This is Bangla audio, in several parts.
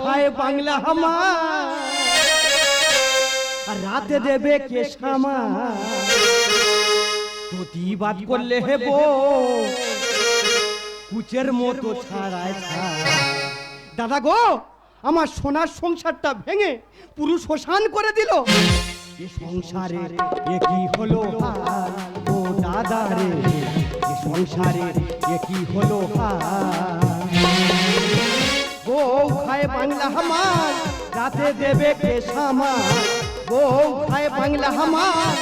খায় বাংলা আর রাতে দেবে কে সামা প্রতিবাদ করলে হেব কুচের মতো ছাড়ায় দাদা গো, আমার সোনার সংসারটা ভেঙে পুরুষ শ্মশান করে দিল। এ সংসারে এ কি হলো ও দাদা রে সংসারে কি হলো হাল বউ খায় বাংলা হামার, রাতে দেবে কে সামা বউ খায় বাংলা হামার,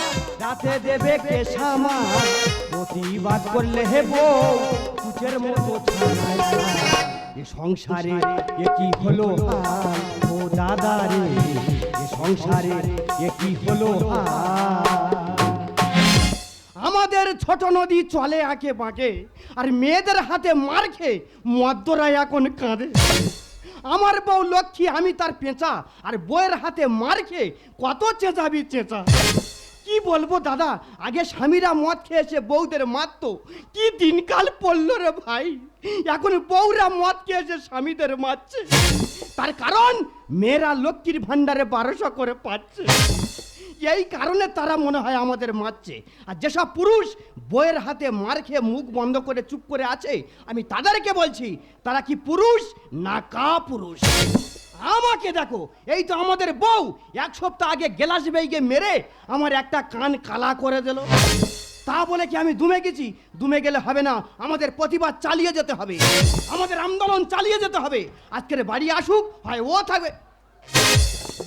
রাতে দেবে কে সামা প্রতিবাদ করলে হে বউ, কুচের মতো। এ সংসারে এ কি হলো ও দাদা এ সংসারে এ কি হলো হাল? আমাদের ছোট নদী চলে আঁকে বাঁকে, আর মেয়েদের হাতে মার খেয়ে মদ্যরা এখন কাঁদে। আমার বউ লক্ষ্মী, আমি তার পেঁচা, আর বউয়ের হাতে মার খেয়ে কত চেঁচাবি চেঁচা। কি বলব দাদা, আগে স্বামীরা মদ খেয়েছে, বউদের মারতো। কি দিনকাল পড়ল রে ভাই। এখন বউরা মদ খেয়েছে, স্বামীদের মারছে। তার কারণ মেয়েরা লক্ষ্মীর ভাণ্ডারে বারোশো করে পাচ্ছে। এই কারণে তারা মনে হয় আমাদের মারছে। আর যেসব পুরুষ বইয়ের হাতে মার খেয়ে মুখ বন্ধ করে চুপ করে আছে, আমি তাদেরকে বলছি, তারা কি পুরুষ না কা পুরুষ আমাকে দেখো, এই তো আমাদের বউ, এক সপ্তাহ আগে গেলাস বেইকে মেরে আমার একটা কান কালা করে দিল। তা বলে কি আমি দুমে গেছি? দুমে গেলে হবে না, আমাদের প্রতিবাদ চালিয়ে যেতে হবে। আমাদের আন্দোলন চালিয়ে যেতে হবে। আজকের বাড়ি আসুক, হয় ও থাকবে।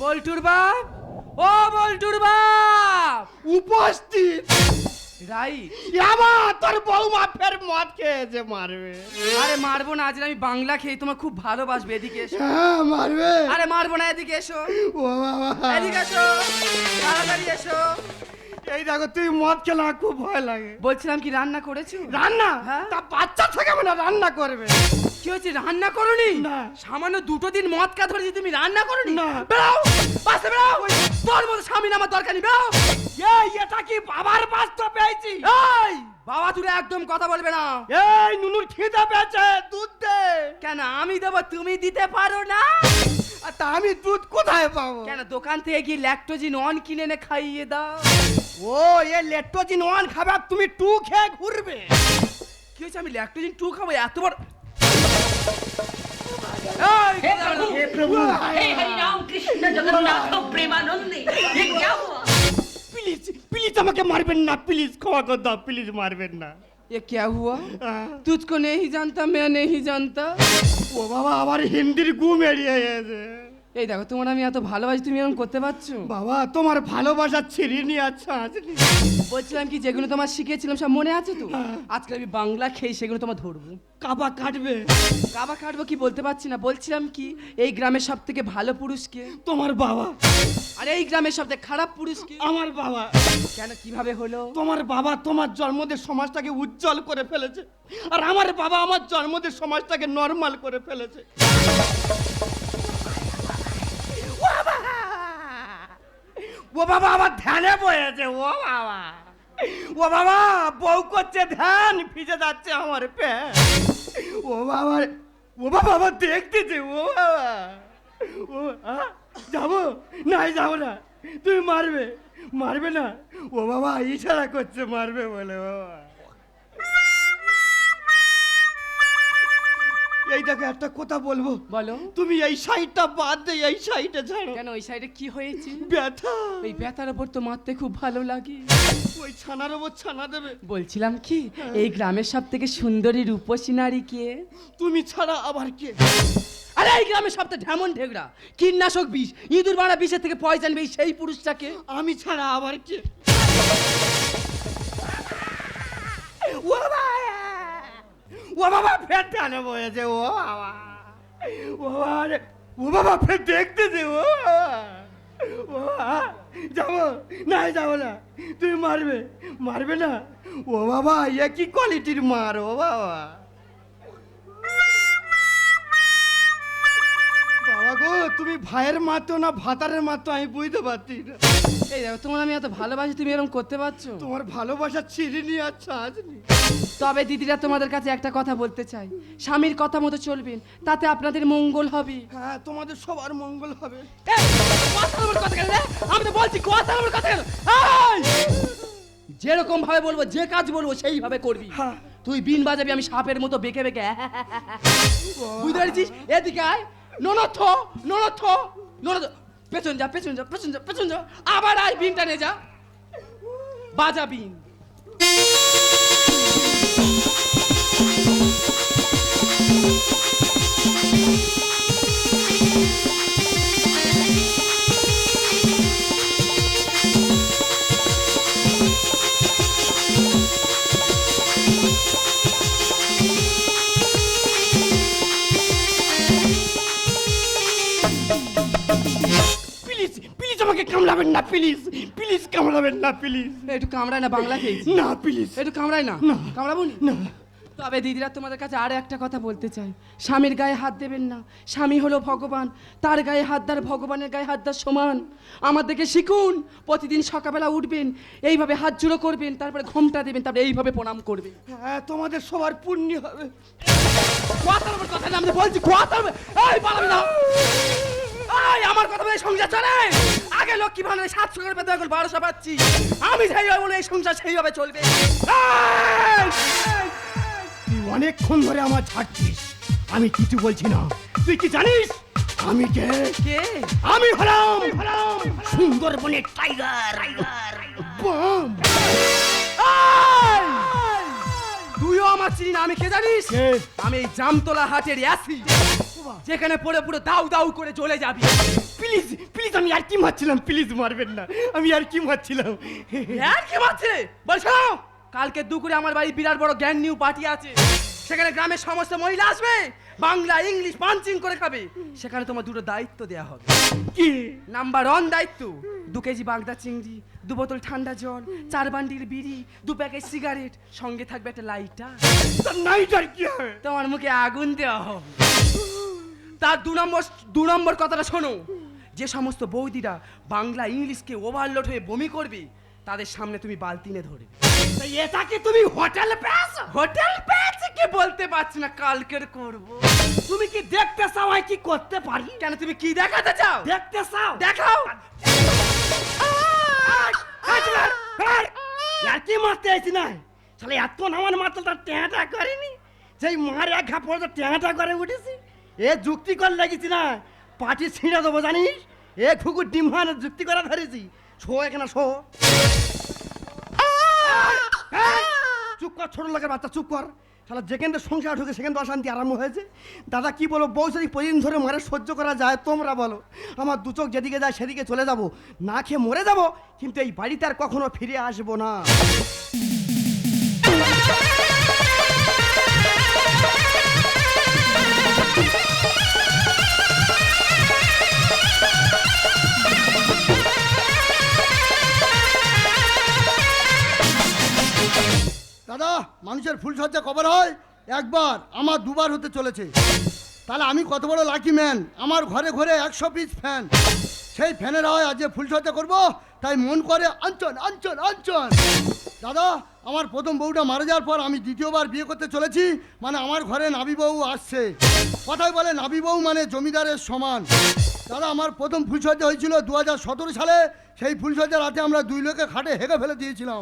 বল্টুর বাপ! ও বল্টুর বাপ! উপস্থিত। তোর ফের মদ খেয়েছে মারবে। আরে মারবো না আজ আমি বাংলা খেয়ে তোমার খুব ভালোবাসবে এদিকে এসো। হ্যাঁ মারবে। আরে মারবো না এদিকে এসো। ও বাবা। এদিকে এসো তাড়াতাড়ি এসো। এই দেখো তুই মদ খেলে আমার খুব ভয় লাগে। বলছিলাম কি রান্না করেছ? রান্না? হ্যাঁ? তা বাচ্চা থেকে মানে রান্না করবে। কি হয়েছে? রান্না করনি? না। সামান্য দুটো দিন মদ কা ধরেছি তুমি রান্না করনি? না। বেরাও পাশে বেরাও তোর মতো স্বামী আমার দরকার নেই বেরাও এই এটা কি বাবার বাস্ত পেয়েছি? এই বাবা তুলে একদম কথা বলবে না। এই নুনুর খিদে পেয়েছে দুধ দে। কেন আমি দেবো তুমি দিতে পারো না? আর তা আমি দুধ কোথায় পাবো? কেন দোকান থেকে গিয়ে ল্যাকটোজিন অন কিনে এনে খাইয়ে দাও। ও এ ল্যাকটোজিন ওয়ান খাবে তুমি টু খেয়ে ঘুরবে। কি হয়েছে আমি ল্যাকটোজিন টু খাব? এত বড় এই, हे प्रभु हे प्रभु हे हरि राम कृष्ण जगन्नाथ प्रेमानंदी ये क्या हुआ প্লিজ প্লিজ আমাকে মারবেন না প্লিজ ক্ষমা করে দাও প্লিজ মারবেন না ये क्या हुआ আহ, तुझको नहीं जानता मैं नहीं जानता ও বাবা আমার হিন্দির গুম এড়িয়ে গেছে এই দেখো তোমার আমি এত ভালোবাসি তুমি এরকম করতে পারছ? বাবা তোমার ভালোবাসা ছিড়িনি আচ্ছা আজকে বলছিলাম কি যেগুলো তোমার শিখেছিলাম সব মনে আছে তো? আজকে আমি বাংলা খেয়ে সেগুলো তোমার ধরবো। কাবা কাটবে। কাবা কাটবো কি বলতে পারছি না বলছিলাম কি এই গ্রামের সব থেকে ভালো পুরুষকে তোমার বাবা। আর এই গ্রামের সব থেকে খারাপ পুরুষকে আমার বাবা। কেন কীভাবে হলো? তোমার বাবা তোমার জন্মদের সমাজটাকে উজ্জ্বল করে ফেলেছে। আর আমার বাবা আমার জন্মদের সমাজটাকে নর্মাল করে ফেলেছে। ও বাবা আমার ধ্যানে বয়েছে, ও বাবা। ও বাবা, বউ করছে ধ্যান, ভিজে যাচ্ছে আমার প্যান ও বাবা ও বাবা আমার দেখতেছে, ও বাবা। ও যাব? নাই যাব না। তুমি মারবে মারবে না। ও বাবা, ইশারা করছে, মারবে বলে বাবা। এই দেখো একটা কথা বলব? বলো। তুমি এই সাইডটা বাদ দিয়ে এই সাইডে ছাড়ো। কেন ওই সাইডে কি হয়েছে? ব্যথা। এই ব্যথার ওপর তো মারতে খুব ভালো লাগে। ওই ছানার ওপর ছানা দেবে। বলছিলাম কি এই গ্রামের সব থেকে সুন্দরী রূপসী নারী কে? তুমি ছাড়া আবার কে? আরে এই গ্রামের সব থেকে ঢেমন ঢেগড়া কীটনাশক বিষ ইঁদুর মারা বিষের থেকে পয়সা নেবে সেই পুরুষটাকে। আমি ছাড়া আবার কে? ও বাবা ও বাবা ফের ও বাবা। ও বাবা রে, ও বাবা ফের ও বাবা। যাব? না যাব না। তুমি মারবে মারবে না। ও বাবা কি কোয়ালিটির মার ও বাবা। বাবা গো তুমি ভাইয়ের মাতো না ভাতারের মাতো আমি বুঝতে পারছি না। এই দেখো তোমার আমি এত ভালোবাসি তুমি এরকম করতে পারছ? তোমার ভালোবাসা নিয়ে আচ্ছা আজ তবে দিদিরা তোমাদের কাছে একটা কথা বলতে চাই। স্বামীর কথা মতো চলবেন তাতে আপনাদের মঙ্গল হবে। হ্যাঁ তোমাদের সবার মঙ্গল হবে। এই, কথা কেন রে? আমি তো বলছি কথার উপর কথা কেন? এই! যেরকম ভাবে বলব যে কাজ বলব সেইভাবে করবি। হ্যাঁ। তুই বিন বাজাবি আমি সাপের মতো বেঁকে বেঁকে। বুঝতে পেরেছিস? এদিকে আয়। ননথ ননথ ননথ পেছন যা পেছন যা পেছন যা পেছন যা। আবার আয়, বিনটা নে যা। বাজা বিন। কামড়াবেন না প্লিজ প্লিজ কামড়াবেন না প্লিজ একটু কামড়ায় না বাংলা খেয়েছি। না প্লিজ একটু কামড়ায় না? না। কামড়াবো না। তবে দিদিরা তোমাদের কাছে আরও একটা কথা বলতে চাই স্বামীর গায়ে হাত দেবেন না। স্বামী হলো ভগবান। তার গায়ে হাত দার ভগবানের গায়ে হাত দার সমান। দেখে শিখুন প্রতিদিন সকালবেলা উঠবেন এইভাবে হাত জুড়ো করবেন তারপরে ঘোমটা দেবেন তারপরে এইভাবে প্রণাম করবেন। হ্যাঁ তোমাদের সবার পুণ্য হবে। কথা না আমি বলছি উপর- এই পালাবি না। এই আমার কথা বলে সংসার চলে? আগে লক্ষ্মী ভান্ডারে সাতশো করে পেতে এখন বারোশো পাচ্ছি। আমি সেইভাবে বলে এই সংসার সেইভাবে চলবে! তুই অনেকক্ষণ ধরে আমার ছাড়ছিস। আমি কিছু বলছি না। তুই কি জানিস? আমি কে? কে? আমি হলাম সুন্দরবনের টাইগার। বাম! তুইও আমার চিনি না। আমি কে জানিস? আমি এই জামতলা হাটের অ্যাসি যেখানে পড়ে পুরো দাউ দাউ করে চলে যাবি। প্লিজ প্লিজ আমি আর কি মারছিলাম? প্লিজ মারবেন না। আমি আর কি মারছিলাম? আর কি মারছে? বল শোনো। কালকে দুপুরে আমার বাড়ি বিরাট বড় গ্যাং নিউ পার্টি আছে। সেখানে গ্রামের সমস্ত মহিলা আসবে। বাংলা ইংলিশ পাঞ্চিং করে খাবে। সেখানে তোমার দুটো দায়িত্ব দেওয়া হবে। কি? নাম্বার ওয়ান দায়িত্ব দু কেজি বাগদা চিংড়ি দু বোতল ঠান্ডা জল চার বান্ডিল বিড়ি দু প্যাকেট সিগারেট সঙ্গে থাকবে একটা লাইটার নাইটার কি হবে? তোমার মুখে আগুন দেওয়া হবে। তার দু নম্বর দু নম্বর কথাটা শোনো। যে সমস্ত বৌদিরা বাংলা ইংলিশকে ওভারলোড হয়ে বমি করবে তাদের সামনে তুমি বালতি নিয়ে ধরবে। তা এটাকে তুমি হোটেল পেয়েছ? হোটেল পেয়েছে কি বলতে পারছি না কালকের করব। তুমি কি দেখতে চাও আমি কি করতে পারি? কেন তুমি কি দেখাতে চাও? দেখতে চাও? দেখাও। আর কি মারতে আইছি না। তাহলে এত মারতে তার ট্যাঁটা করেনি। সেই মার এক ঘা পড়ে ট্যাঁটা করে উঠেছি। এ যুক্তি কর লাগিছি না। পাটি ছিঁড়ে দেবো জানিস? এ খুকুর ডিমহান যুক্তি করে ধরেছি। শো এখানে শো। চুপ কর ছোট লোকের বাচ্চা চুপ কর। তাহলে যেখান থেকে সংসার ঢুকে সেখান থেকে অশান্তি আরম্ভ হয়েছে। দাদা কি বলো বউ যদি প্রতিদিন ধরে মারে সহ্য করা যায়? তোমরা বলো। আমার দু চোখ যেদিকে যায় সেদিকে চলে যাব। না খেয়ে মরে যাব কিন্তু এই বাড়িতে আর কখনো ফিরে আসব না। দাদা, মানুষের ফুলসজ্জা কবার হয়? একবার আমার দুবার হতে চলেছে। তাহলে আমি কত বড় লাকি ম্যান আমার ঘরে ঘরে একশো পিস ফ্যান সেই ফ্যানের হয় আজ যে ফুলসজ্জা করব, তাই মন করে আঞ্চন আঞ্চন আঞ্চন দাদা, আমার প্রথম বউটা মারা যাওয়ার পর আমি দ্বিতীয়বার বিয়ে করতে চলেছি মানে আমার ঘরে নাবি বউ আসছে। কথাই বলে নাবি বউ মানে জমিদারের সমান। দাদা, আমার প্রথম ফুলসজ্জা হয়েছিল দু হাজার সতেরো সালে। সেই ফুলসজ্জা রাতে আমরা দুই লোকে খাটে হেগে ফেলে দিয়েছিলাম।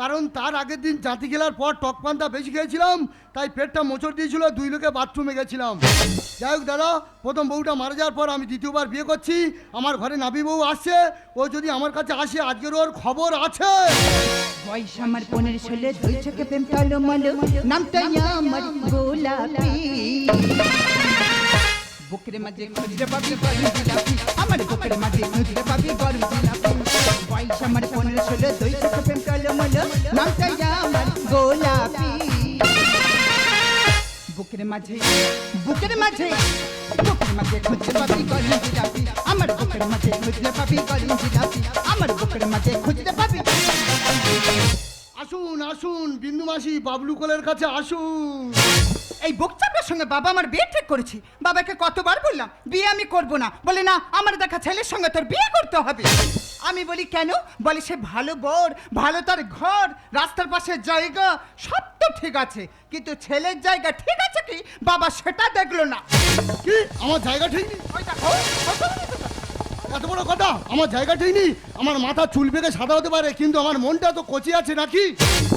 কারণ তার আগের দিন জাতি খেলার পর টক পান্তা বেশি খেয়েছিলাম, তাই পেটটা মোচড় দিয়েছিল, দুই লোকে বাথরুমে গেছিলাম। যাই হোক দাদা, প্রথম বউটা মারা যাওয়ার পর আমি দ্বিতীয়বার বিয়ে করছি, আমার ঘরে নাবি বউ আসছে, ও যদি আমার কাছে আসে, আজকের ওর খবর আছে। বয়স আমার পনেরো ষোলো, দুই চোখে প্রেম টলো মলো, নামটা আমার গোলাপি। বুকের মাঝে খুঁজতে পাবি গরম জিলাপি, আমার বুকের মাঝে খুঁজতে পাবি গরম জিলাপি। বয়স আমার পনেরো ষোলো, দুই চোখে প্রেম টলো মলো নামটা আমার গোলাপি বুকের মাঝে বুকের মাঝে বুকের মাঝে খুঁজতে পাবি গরম জিলাপি আমার বুকের মাঝে খুঁজতে পাবি গরম জিলাপি আমার বুকের মাঝে খুঁজতে পাবি আসুন বিন্দু মাসি বাবলু কোলের কাছে আসুন। এই বকচাপের সঙ্গে বাবা আমার বিয়ে ঠিক করেছি। বাবাকে কতবার বললাম বিয়ে আমি করব না। বলে না আমার দেখা ছেলের সঙ্গে তোর বিয়ে করতে হবে। আমি বলি কেন? বলে সে ভালো বর ভালো তার ঘর রাস্তার পাশে জায়গা সব তো ঠিক আছে। কিন্তু ছেলের জায়গা ঠিক আছে কি? বাবা সেটা দেখল না। কি? আমার জায়গা ঠিক নেই? ওই দেখো। এত বড় কথা? আমার জায়গা ঠিক নেই। আমার মাথা চুল বেঁকে সাদা হতে পারে কিন্তু আমার মনটা তো কচি আছে নাকি?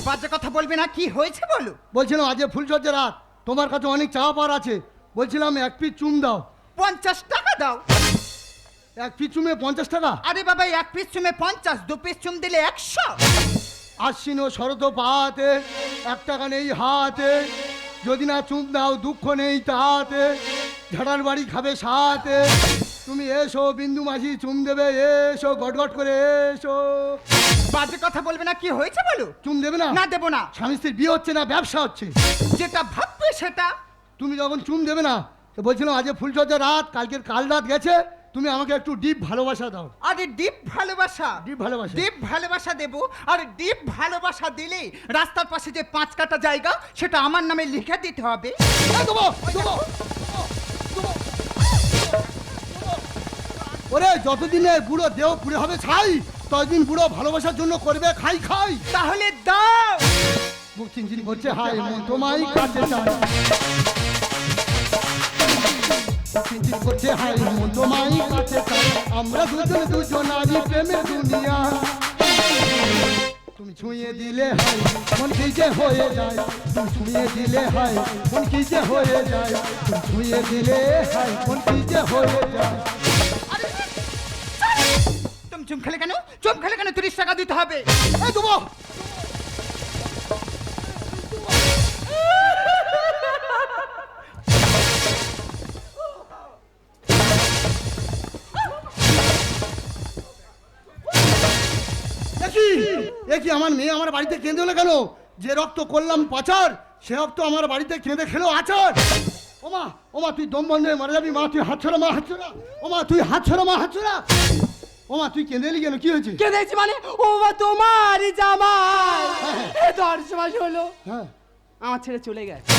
বাজে কথা বলবে না কি হয়েছে বলো? বলছিলাম আজ ফুলসজ্জা রাত। তোমার কাছে অনেক চাওয়া পাওয়ার আছে। বলছিলাম এক পিস চুম দাও। পঞ্চাশ টাকা দাও। এক পিস চুমে পঞ্চাশ টাকা? আরে বাবা এক পিস চুমে পঞ্চাশ দু পিস চুম দিলে একশো। আশ্বিন ও শরত পাহাতে এক টাকা নেই হাতে। যদি না চুম দাও দুঃখ নেই তাহাতে ঝাড়ার বাড়ি খাবে সাথে। তুমি এসো বিন্দু মাঝি চুম দেবে এসো গটগট করে এসো। বাজে কথা বলবে না কি হয়েছে বলো? চুম দেবে না? না দেবো না। স্বামী স্ত্রীর বিয়ে হচ্ছে না ব্যবসা হচ্ছে। যেটা ভাববে সেটা। তুমি যখন চুম দেবে না তো বলছিলাম আজ ফুলসজ্জা রাত কালকের কাল রাত গেছে তুমি আমাকে একটু ডিপ ভালোবাসা দাও। আরে ডিপ ভালোবাসা? ডিপ ভালোবাসা। ডিপ ভালোবাসা দেব। আর ডিপ ভালোবাসা দিলে রাস্তার পাশে যে পাঁচ কাটা জায়গা সেটা আমার নামে লিখে দিতে হবে। দেবো, দেবো। ওরে যতদিনে বুড়ো দেহ পুড়ে হবে ছাই ততদিন বুড়ো ভালোবাসার জন্য করবে খাই খাই। তাহলে দাও। মুখ চিনচিন করছে হাই মন তোমায় কাছে চাই। চিনচিন করছে হাই মন তোমায় কাছে চাই। আমরা দুজন দুজন আজ প্রেমের দুনিয়া। তুমি ছুঁয়ে দিলে হাই মন কি যে হয়ে যায়। তুমি ছুঁয়ে দিলে হাই মন কি যে হয়ে যায়। তুমি ছুঁয়ে দিলে হাই মন কি যে হয়ে যায়। চুম খেলে কেন? চুম খেলে কেন তিরিশ টাকা দিতে হবে? দেবো! একই আমার মেয়ে আমার বাড়িতে কেঁদে হলো কেন? যে রক্ত করলাম পাচার, সে রক্ত আমার বাড়িতে কেঁদে খেলো আচার। ওমা ওমা, তুই দম বন্ধ হয়ে মারা যাবি, মা, তুই হাত ছড়া, মা, হাত ছড়া। ওমা, তুই হাত ছড়া, মা, হাত ছড়া। ওমা তুই কেঁদে এলি কেন? কি হয়েছে? কে দেখছি মানে ও বা তোমার জামাই এ দশ মাস হলো। হ্যাঁ। আমার ছেড়ে চলে গেছে।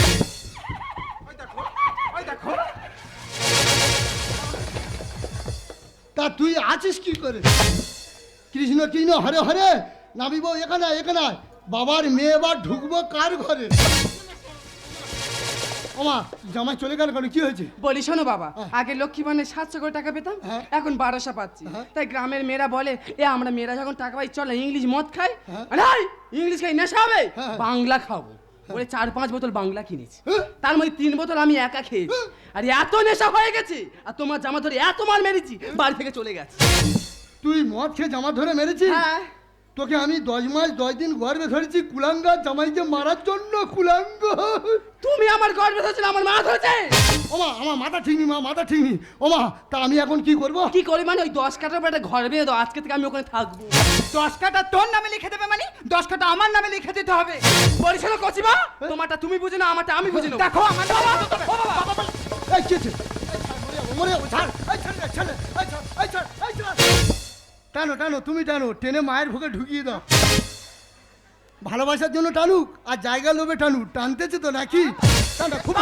তা তুই আছিস কি করে? কৃষ্ণ কৃষ্ণ হরে হরে নামিব এখানে এখানে। বাবার মেয়ে এবার ঢুকবো কার ঘরে? ওমা জামাই চলে গেল কেন? কি হয়েছে? বলি শোনো বাবা হ্যাঁ। আগে লক্ষ্মী মানে সাতশো করে টাকা পেতাম হ্যাঁ। এখন বারোশো পাচ্ছি। হ্যাঁ। তাই গ্রামের মেয়েরা বলে এ আমরা মেয়েরা যখন টাকা পাই চল ইংলিশ মদ খাই। ইংলিশ খাই নেশা হবে। বাংলা খাব। বলে চার পাঁচ বোতল বাংলা কিনেছি। তার মধ্যে তিন বোতল আমি একা খেয়েছি। আর এত নেশা হয়ে গেছে আর তোমার জামা ধরে এত মার মেরেছি বাড়ি থেকে চলে গেছে। তুই মদ খেয়ে জামা ধরে মেরেছিস? হ্যাঁ। তোকে আমি দশ মাস দশ দিন গর্বে ধরেছি কুলাঙ্গা জামাইকে মারার জন্য কুলাঙ্গ। তুমি আমার গর্বে ধরেছিল আমার মা ধরেছে। ওমা আমার মাথা ঠিক নি মা মাথা ঠিক নি ওমা তা আমি এখন কি করব? কি করি মানে ওই দশ কাটার একটা ঘর বেঁধে দাও আজকে থেকে আমি ওখানে থাকব। দশ কাটা তোর নামে লিখে দেবে মানে? দশ কাটা আমার নামে লিখে দিতে হবে। বলিস কচিমা তোমারটা তুমি বুঝে না আমারটা আমি বুঝে দেখো আমার লিখে দেবে। এই কি মরে ছাড়, এই ছাড় রে, এই ছাড়, এই ছাড়, এই ছাড়। টানো টানো তুমি টানো টেনে মায়ের ভোগে ঢুকিয়ে দাও। ভালোবাসার জন্য টানুক আর জায়গা লোভে টানুক টানতেছে তো নাকি? টানো, খুব।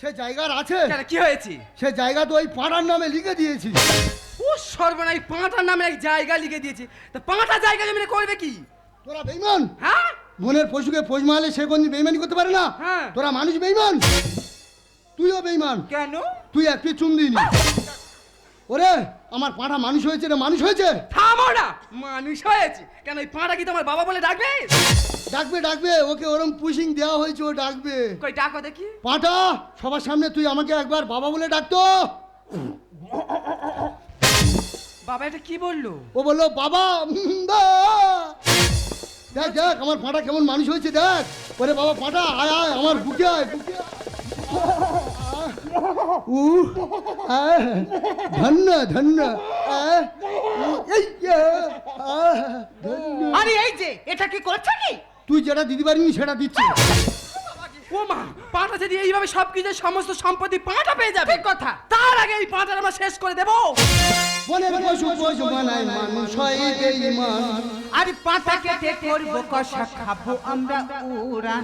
সে জায়গার আছে। কেন, কি হয়েছে? সে জায়গা তো ওই পাড়ার নামে লিখে দিয়েছি। ও সর্বনাই পাঁটার নামে এক জায়গা লিখে দিয়েছে। তা পাঁটা জায়গা জমিনে করবে কি? তোরা বেইমান? হ্যাঁ? মনের পশুকে পোষ মারলে সে কোনদিন বেইমানি করতে পারে না? হ্যাঁ। তোরা মানুষ বেইমান? তুইও বেইমান কেন? তুই একটি চুম দিনি ওরে আমার পাঁঠা মানুষ হয়েছে রে মানুষ হয়েছে। থামো না মানুষ হয়েছে। কেন এই পাঁটা কি তোমার বাবা বলে ডাকবে? ডাকবে ডাকবে। ওকে ওরম পুশিং দেওয়া হয়েছে ও ডাকবে। কই ডাকো দেখি। পাঁঠা সবার সামনে তুই আমাকে একবার বাবা বলে ডাকতো। বাবা এটা কি বলল? ও বলল বাবা দেখ দেখ আমার পাঁঠা কেমন মানুষ হয়েছে দেখ। ওরে বাবা পাঁঠা আয় আয় আমার বুকে আয় বুকে আয়। উ ধন্য ধন্য। আরে এই যে এটা কি করছ কি? তুই যেটা দিতে পারিনি সেটা দিচ্ছি। ও ও মা পাঁটা যদি এইভাবে সব কিছু সমস্ত সম্পত্তি পাঁটা পেয়ে যাবে কথা। তার আগে এই পাঁটার আমরা শেষ করে দেবো। বনের পশু পশু বানায় মানুষ হয় বেঈমান আর পাতা কেটে করব কষা খাব আমরা উড়ান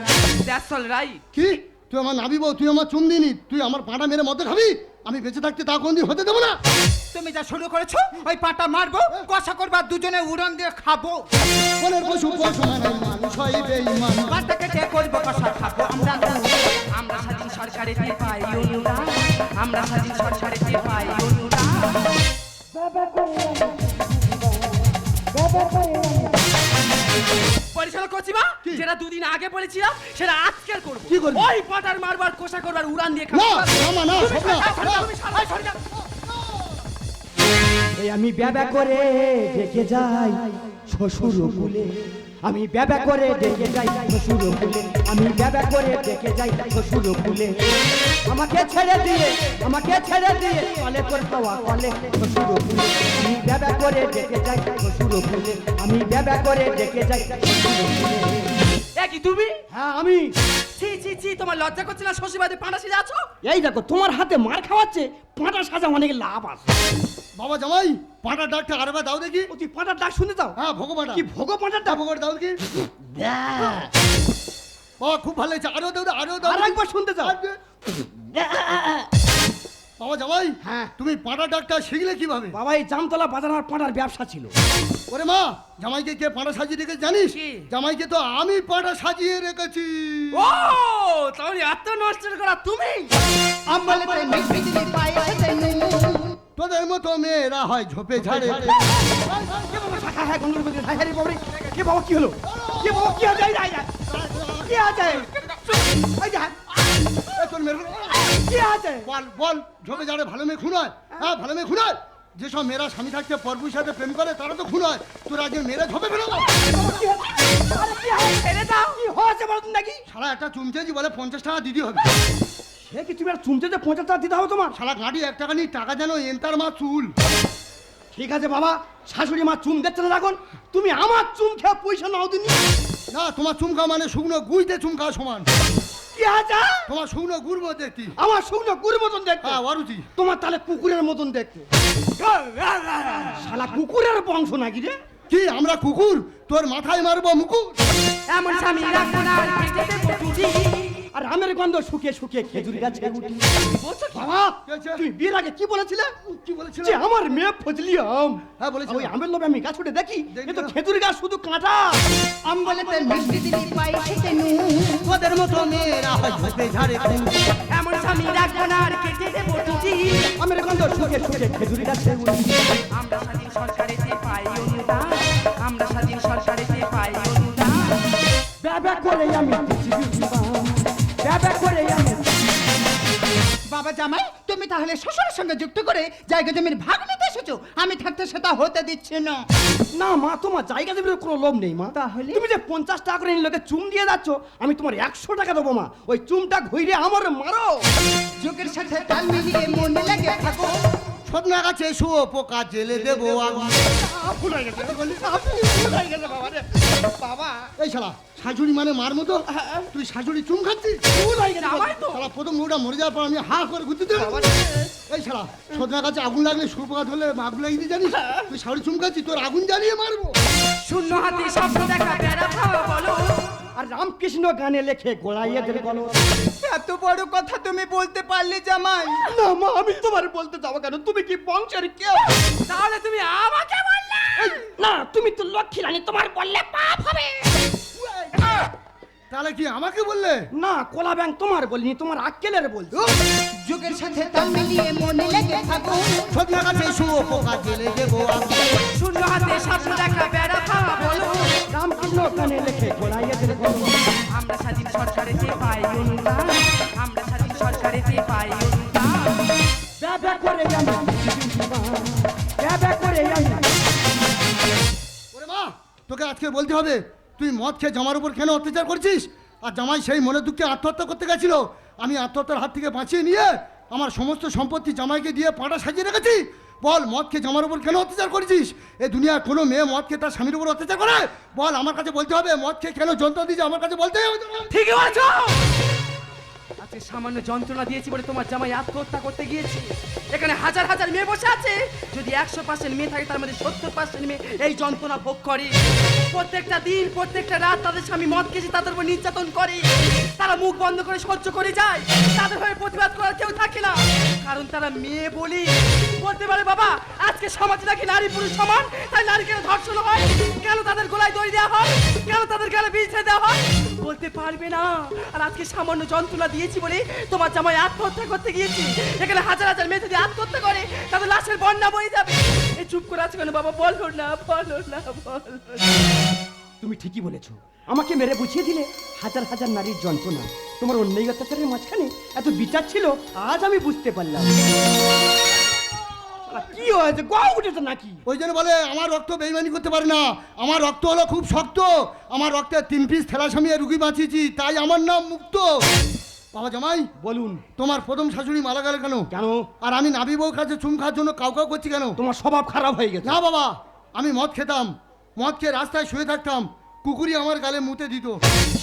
দ্যাটস অল রাইট কি? তুই আমার নাবিব তুই আমার চুম দিনি তুই আমার পাটা মেরে মধ্যে খাবি? আমি বেঁচে থাকতে তা কোনদিন হতে দেবো না। তুমি যা শুরু করেছ ওই পাটা মারবো কষা করব আর দুজনে উড়ন দিয়ে খাব। বনের পশু পশু মানুষ হয় বেঈমান কেটে করব কষা খাব? আমরা। আমরা স্বাধীন সরকারেতে পাই আমরা স্বাধীন সরকারেতে পাই অনুদান পরিচালক করছি বা যেটা দুদিন আগে বলেছিলাম সেটা আজকে করব কি করবি? ওই পাটার মারবার কোষা করবার উড়ান দিয়ে না খাব না না সব না না। তুমি সবাই সরে যাও। এই আমি ব্যাবা করে দেখে যাই শ্বশুর কুলে আমি ব্যাবা করে ডেকে যাই শ্বশুর ফুলে। আমি ব্যাবা করে ডেকে যাই শ্বশুর ফুলে। আমাকে ছেড়ে দিয়ে, আমাকে ছেড়ে দিয়ে কলে করে পাওয়া কলে শ্বশুর ফুলে। আমি ব্যাবা করে ডেকে যাই শ্বশুর ফুলে। আমি ব্যাবা করে ডেকে যাই শ্বশুর ফুলে। কি তুমি? হ্যাঁ আমি। ছি ছি ছি তোমার লজ্জা করছে না? শ্বশুরবাদে পাঁটা সিজে আছো? এই দেখো তোমার হাতে মার খাওয়াচ্ছে পাঁটা সাজা অনেক লাভ আছে। বাবা জামাই পাটা ডাকটা আরেকবার দাও দেখি। ও তুই পাঁটার ডাক শুনতে দাও হ্যাঁ ভগবানটা কি ভোগ পাঁটার ডাক? ভগবান দাও দেখি। বাবা খুব ভালো হয়েছে আরও দাও আরও দাও আর একবার শুনতে চাও? বাবা জামাই হ্যাঁ। তুমি পাটা ডাকটা শিখলে কীভাবে বাবা এই জামতলা বাজার পাঁটার ব্যবসা ছিল ওরে মা জামাইকে কে পাটা সাজিয়ে রেখেছে জানিস জামাইকে তো আমি পাটা সাজিয়ে রেখেছি ও তাহলে এত নষ্ট করা তুমি তোদের মতো মেয়েরা হয় ঝোপে ঝাড়ে হ্যাঁ হ্যাঁ। হ্যাঁ, হ্যাঁ। কে বাবা কি হলো কি বাবা কি আছে। কি আছে তোর মেয়ের কি আছে? বল বল ঝোপে ঝাড়ে ভালো মেয়ে খুন হয় হ্যাঁ। ভালো মেয়ে খুন হয় যেসব মেয়েরা স্বামী থাকতে পরপুর সাথে প্রেম করে তারা তো খুন হয়। তোর আগে মেয়েরা ঝোপে ফেলো নাকি? সারা একটা চুমচেজি বলে পঞ্চাশ টাকা দিদি হবে। সে কি তুমি আর চুমতে যে পঞ্চাশ টাকা দিতে হবে তোমার? সারা গাড়ি এক টাকা নিয়ে টাকা যেন এন্তার মা চুল। ঠিক আছে বাবা শাশুড়ি মা চুম দিচ্ছে না এখন তুমি আমার চুম খেয়ে পয়সা নাও দিনি। না তোমার চুমকা মানে শুকনো গুইতে চুমকা সমান। কি আছে তোমার শুকনো গুড় দেখতি আমার শুকনো গুড় মতন দেখতে। হ্যাঁ অরুচি। তোমার তাহলে কুকুরের মতন দেখতে। শালা কুকুরের বংশ নাকি রে? কি আমরা কুকুর? তোর মাথায় মারবো মুকুর এমন স্বামী রাখব না আর আমের গন্ধ শুকিয়ে শুকিয়ে খেজুর গাছে উঠি বাবা? তুমি বিয়ের আগে কি বলেছিলে? কি বলেছিল? যে আমার মেয়ে ফজলি আম। হ্যাঁ, বলেছিলাম। ওই আমের লোভে আমি গাছ উঠে দেখি তো। খেজুর গাছ শুধু কাঁটা। আম্বলেতে মিষ্টি দিদি পায়েসেতে নুন। তোদের মতো মেয়েরা ঝোপে ঝাড়ে এমন স্বামী রাখব না আর কেটে দেবো টুটি আমের গন্ধ শুকিয়ে শুকিয়ে খেজুর গাছে উঠি আমরা স্বাধীন সরকারেতে পাই অনুদান। আমরা স্বাধীন সরকারেতে পাই অনুদান। ব্যাবা করে আমি পৃথিবী বাবা জামাই তুমি তাহলে শ্বশুরের সঙ্গে যুক্ত করে জায়গা জমির ভাগ নিতে এসেছ। আমি থাকতে সেটা হতে দিচ্ছি না। না মা তোমার জায়গা জমির কোনো লোভ নেই মা। তাহলে? তুমি যে পঞ্চাশ টাকা করে লোকে চুম দিয়ে যাচ্ছ আমি তোমার একশো টাকা দেবো মা। ওই চুমটা ঘুরে আমার মারো। যুগের সাথে তাল মিলিয়ে মন লাগে থাকো। সদনা গাছে শুয়ো পোকা জেলে দেবো হয়ে হয়ে বাবা এই শালা শাশুড়ি মানে মার মতো? তুই শাশুড়ি চুম খাচ্ছিস? হয়ে শালা প্রথম বউটা মরে যাওয়ার পর আমি হা করে ঘুরতে দেবো এই শালা সদনা গাছে আগুন লাগলে শুয়োপোকা ধরলে আগুন লাগিয়ে জানিস? তুই শাশুড়ি চুম খাচ্ছিস তোর আগুন জ্বালিয়ে মারবো। শূন্য হাতে স্বপ্ন দেখা রামকৃষ্ণ গানে লেখে গোড়াইয়েদের গলো এত বড় কথা তুমি বলতে পারলে জামাই। না মা আমি তোমার বলতে যাব কেন? তুমি কি বংশের কেউ? তাহলে তুমি আমাকে বললে? না তুমি তো লক্ষ্মী রানী তোমার বললে পাপ হবে। তাহলে কি আমাকে বললে? না কোলা ব্যাংক তোমার বলিনি তোমার আক্কেলের বলছি। যুগের সাথে তাল মিলিয়ে মন লেগে থাকো। সদনা গাছে শুয়ো পোকা জেলে দেবো আগুন শূন্য হাতে স্বপ্ন দেখা বেড়া খাওয়া বলো। রামকৃষ্ণ গানে লেখে গোড়াইয়েদের গলো আমরা স্বাধীন সরকারেতে পাই অনুদান আমরা স্বাধীন সরকারেতে পাই অনুদান। ব্যাবা করে আমি পৃথিবী ব্যাবা করে আমি ওরে মা তোকে আজকে বলতে হবে তুই মদ খেয়ে জামার উপর কেন অত্যাচার করছিস? আর জামাই সেই মনের দুঃখে আত্মহত্যা করতে গেছিল। আমি আত্মহত্যার হাত থেকে বাঁচিয়ে নিয়ে আমার সমস্ত সম্পত্তি জামাইকে দিয়ে পাটা সাজিয়ে রেখেছি। বল, মদ খেয়ে জামার উপর কেন অত্যাচার করেছিস? এ দুনিয়ার কোনো মেয়ে মদকে তার স্বামীর উপর অত্যাচার করে? বল, আমার কাছে বলতে হবে, মদ খেয়ে কেন যন্ত্র দিয়েছে? আমার কাছে বলতে হবে ঠিকই বলছো! আজকে সামান্য যন্ত্রণা দিয়েছি বলে তোমার জামাই আত্মহত্যা করতে গিয়েছে। এখানে হাজার হাজার মেয়ে বসে আছে। যদি একশো পার্সেন্ট মেয়ে থাকে, তার মধ্যে সত্তর পার্সেন্ট মেয়ে এই যন্ত্রণা ভোগ করে। প্রত্যেকটা দিন, প্রত্যেকটা রাত তাদের স্বামী মদ খেয়েছে, তাদের উপর নির্যাতন করে। তারা মুখ বন্ধ করে সহ্য করে যায়। তাদের হয়ে প্রতিবাদ করার কেউ থাকে না। কারণ তারা মেয়ে বলি। বলতে পারে, বাবা, আজকে সমাজে নাকি নারী পুরুষ সমান? তাই নারীকে ধর্ষণ হয়। কেন তাদের গলায় দড়ি দেওয়া হয়? কেন তাদের গালে বিষ দেওয়া হয়? বলতে পারবে না। আর আজকে সামান্য যন্ত্রণা দিয়েছি বলে তোমার জামাই আত্মহত্যা করতে গিয়েছি। এখানে হাজার হাজার মেয়ে যদি আত্মহত্যা করে তাদের লাশের বন্যা বয়ে যাবে। এই চুপ করে আছে কেন বাবা? বলো না বলো না বলো তুমি ঠিকই বলেছ। আমাকে মেরে বুঝিয়ে দিলে হাজার হাজার নারীর যন্ত্রণা। তোমার অন্যায় অত্যাচারের মাঝখানে এত বিচার ছিল আজ আমি বুঝতে পারলাম। কি হয়েছে? গা উঠেছে নাকি? ওই জন্য বলে আমার রক্ত বেইমানি করতে পারে না। আমার রক্ত হলো খুব শক্ত। আমার রক্তে তিন পিস থেলাসামিয়ে রুগী বাঁচিয়েছি তাই আমার নাম মুক্ত। বাবা জামাই বলুন। তোমার প্রথম শাশুড়ি মারা গেল কেন? কেন? আর আমি নাবি বউ কাছে চুম খাওয়ার জন্য কাউ কাউ করছি কেন? তোমার স্বভাব খারাপ হয়ে গেছে। না বাবা আমি মদ খেতাম। মদ খেয়ে রাস্তায় শুয়ে থাকতাম। কুকুরি আমার গালে মুতে দিত।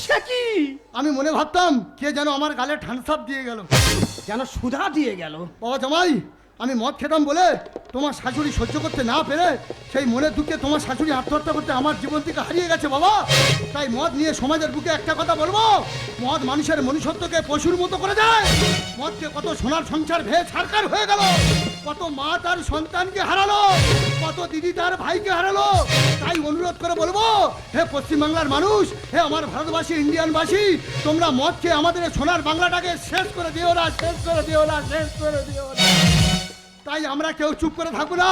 সে কি? আমি মনে ভাবতাম কে যেন আমার গালে ঠানসাপ দিয়ে গেল। যেন সুধা দিয়ে গেল। বাবা জামাই আমি মদ খেতাম বলে তোমার শাশুড়ি সহ্য করতে না পেরে সেই মনের দুঃখে তোমার শাশুড়ি আত্মহত্যা করতে আমার জীবন থেকে হারিয়ে গেছে বাবা। তাই মদ নিয়ে সমাজের বুকে একটা কথা বলব। মদ মানুষের মনুষ্যত্বকে পশুর মতো করে দেয়। মদকে কত সোনার সংসার ভেয়ে ছাড়কার হয়ে গেল। কত মা তার সন্তানকে হারালো। কত দিদি তার ভাইকে হারালো। তাই অনুরোধ করে বলব, হে পশ্চিমবাংলার মানুষ, হে আমার ভারতবাসী, ইন্ডিয়ানবাসী, তোমরা মদ খেয়ে আমাদের সোনার বাংলাটাকে শেষ করে দিও না, শেষ করে দিও না, শেষ করে দিও না। তাই আমরা কেউ চুপ করে থাকব না।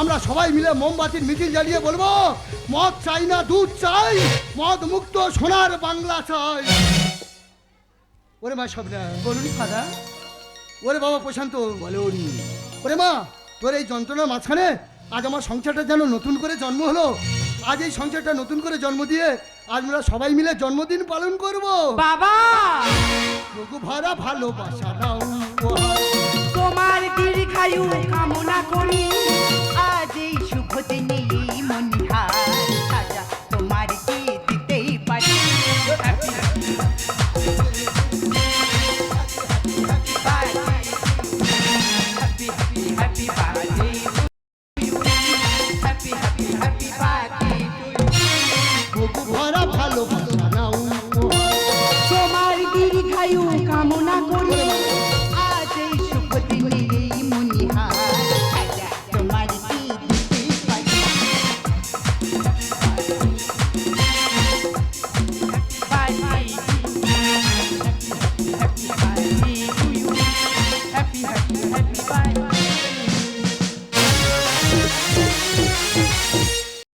আমরা সবাই মিলে মোমবাতির মিছিল জ্বালিয়ে বলব মদ চাই না দুধ চাই মদ মুক্ত সোনার বাংলা চাই। ওরে মা সব না বলুন ফাদা ওরে বাবা প্রশান্ত। বলুন ওরে মা তোর এই যন্ত্রণার মাঝখানে আজ আমার সংসারটা যেন নতুন করে জন্ম হলো। আজ এই সংসারটা নতুন করে জন্ম দিয়ে আজ আমরা সবাই মিলে জন্মদিন পালন করব। বাবা! ভরা ভালোবাসা দাও। দীর্ঘায়ু কামনা করি।